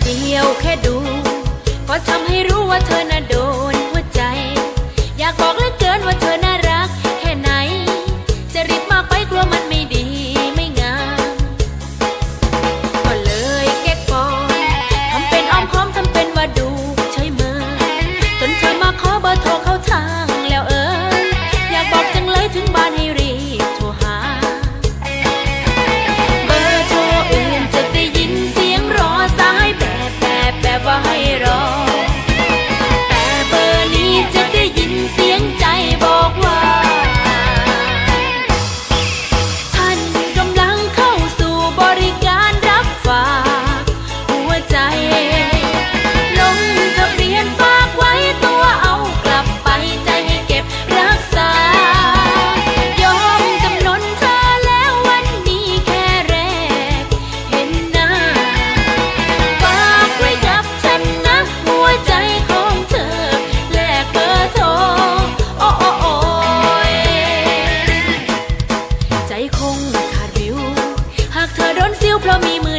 เพียวแค่ดู ก็ทำให้รู้ว่าเธอน่ะโดน เพราะมีมือ